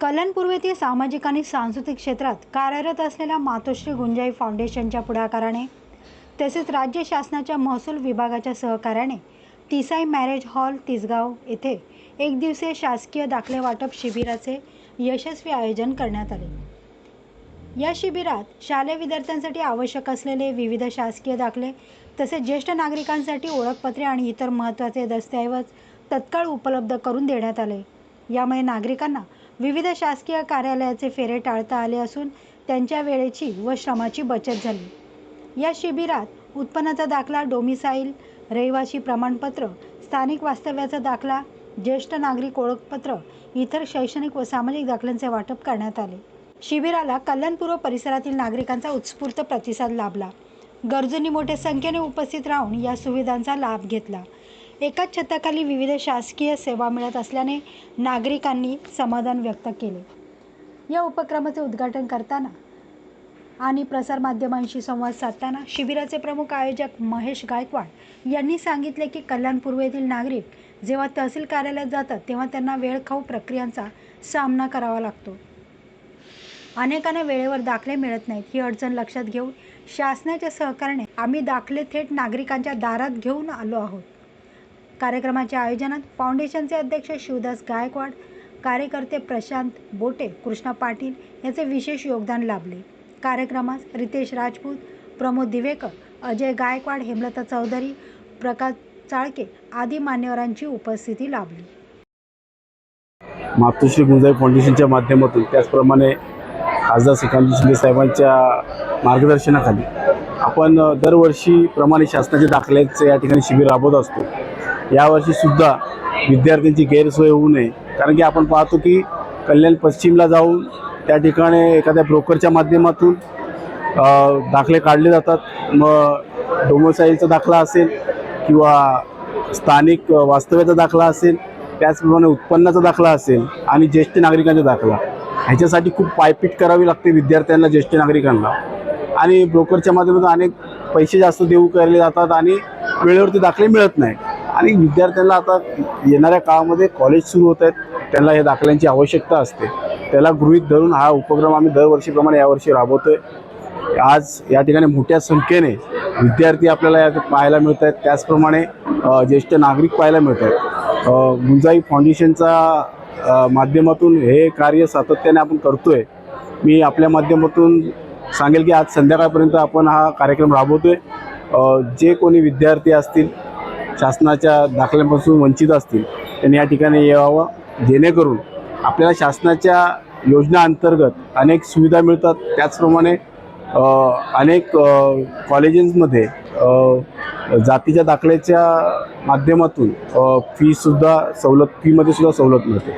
कल्याणपूर्व येथील सामाजिक आणि सांस्कृतिक क्षेत्रात कार्यरत असलेल्या मातोश्री गुंजाई फाउंडेशनच्या पुढाकाराने तसेच राज्य शासनाच्या महसूल विभागाच्या सहकार्याने तिसाई मॅरेज हॉल तिसगाव येथे एक दिवसीय शासकीय दाखले वाटप शिबिराचे यशस्वी आयोजन करण्यात आले. या शिबिरात शालेय विद्यार्थ्यांसाठी आवश्यक असलेले विविध शासकीय दाखले तसेच ज्येष्ठ नागरिकांसाठी ओळखपत्रे आणि इतर महत्त्वाचे दस्तऐवज तत्काळ उपलब्ध करून देण्यात आले. यामुळे नागरिकांना विविध शासकीय कार्यालयाचे फेरे टाळता आले असून त्यांच्या वेळेची व श्रमाची बचत झाली. या शिबिरात उत्पन्नाचा दाखला डोमिसाईल रहिवासी प्रमाणपत्र स्थानिक वास्तव्याचा दाखला ज्येष्ठ नागरिक ओळखपत्र इतर शैक्षणिक व सामाजिक दाखल्यांचे वाटप करण्यात आले. शिबिराला कल्याणपूर्व परिसरातील नागरिकांचा उत्स्फूर्त प्रतिसाद लाभला. गरजूंनी मोठ्या संख्येने उपस्थित राहून या सुविधांचा लाभ घेतला. एकाच छताखाली विविध शासकीय सेवा मिळत असल्याने नागरिकांनी समाधान व्यक्त केले. या उपक्रमाचे उद्घाटन करताना आणि प्रसारमाध्यमांशी संवाद साधताना शिबिराचे प्रमुख आयोजक महेश गायकवाड यांनी सांगितले की कल्याणपूर्व येथील नागरिक जेव्हा तहसील कार्यालयात जातात तेव्हा त्यांना वेळखाऊ प्रक्रियांचा सामना करावा लागतो. अनेकांना वेळेवर दाखले मिळत नाहीत. ही अडचण लक्षात घेऊन शासनाच्या सहकार्याने आम्ही दाखले थेट नागरिकांच्या दारात घेऊन आलो आहोत. कार्यक्रमाच्या आयोजनात फाउंडेशनचे अध्यक्ष शिवदास गायकवाड कार्यकर्ते प्रशांत बोटे कृष्णा पाटील यांचे विशेष योगदान लाभले. कार्यक्रमास रितेश राजपूत प्रमोद दिवेकर अजय गायकवाड हेमलता चौधरी प्रकाश चाळके आदी मान्यवरांची उपस्थिती लाभली. मातोश्री गुंजाई फाउंडेशनच्या माध्यमातून त्याचप्रमाणे खासदार श्रीकांत शिंदे साहेबांच्या मार्गदर्शनाखाली आपण दरवर्षीप्रमाणे शासनाच्या दाखल्याचे या ठिकाणी शिबिर राबवत असतो. यावर्षीसुद्धा विद्यार्थ्यांची गैरसोय होऊ नये. कारण की आपण पाहतो की कल्याण पश्चिमला जाऊन त्या ठिकाणी एखाद्या ब्रोकरच्या माध्यमातून दाखले काढले जातात. मग डोमोसाईलचा दाखला असेल किंवा स्थानिक वास्तव्याचा दाखला असेल त्याचप्रमाणे उत्पन्नाचा दाखला असेल आणि ज्येष्ठ नागरिकांचा दाखला. ह्याच्यासाठी खूप पायपीट करावी लागते विद्यार्थ्यांना ज्येष्ठ नागरिकांना. आणि ब्रोकरच्या माध्यमातून अनेक पैसे जास्त देऊ केले जातात आणि वेळेवरती दाखले मिळत नाही आणि विद्यार्थ्यांना आता येणाऱ्या काळामध्ये कॉलेज सुरू होत आहेत. त्यांना या दाखल्यांची आवश्यकता असते. त्याला गृहीत धरून हा उपक्रम आम्ही दरवर्षीप्रमाणे यावर्षी राबवतो आहे आज या ठिकाणी मोठ्या संख्येने विद्यार्थी आपल्याला यात पाहायला मिळत आहेत. त्याचप्रमाणे ज्येष्ठ नागरिक पाहायला मिळत आहेत. गुंजाई फाउंडेशनचा माध्यमातून हे कार्य सातत्याने आपण करतो आहे मी आपल्या माध्यमातून सांगेल की आज संध्याकाळपर्यंत आपण हा कार्यक्रम राबवतो आहे जे कोणी विद्यार्थी असतील शासनाच्या दाखल्यापासून वंचित असतील त्यांनी या ठिकाणी यावं. जेणेकरून आपल्याला शासनाच्या योजना अंतर्गत अनेक सुविधा मिळतात. त्याचप्रमाणे अनेक कॉलेजेसमध्ये जातीच्या दाखल्याच्या माध्यमातून फीसुद्धा सवलत फीमध्ये सुद्धा सवलत मिळते.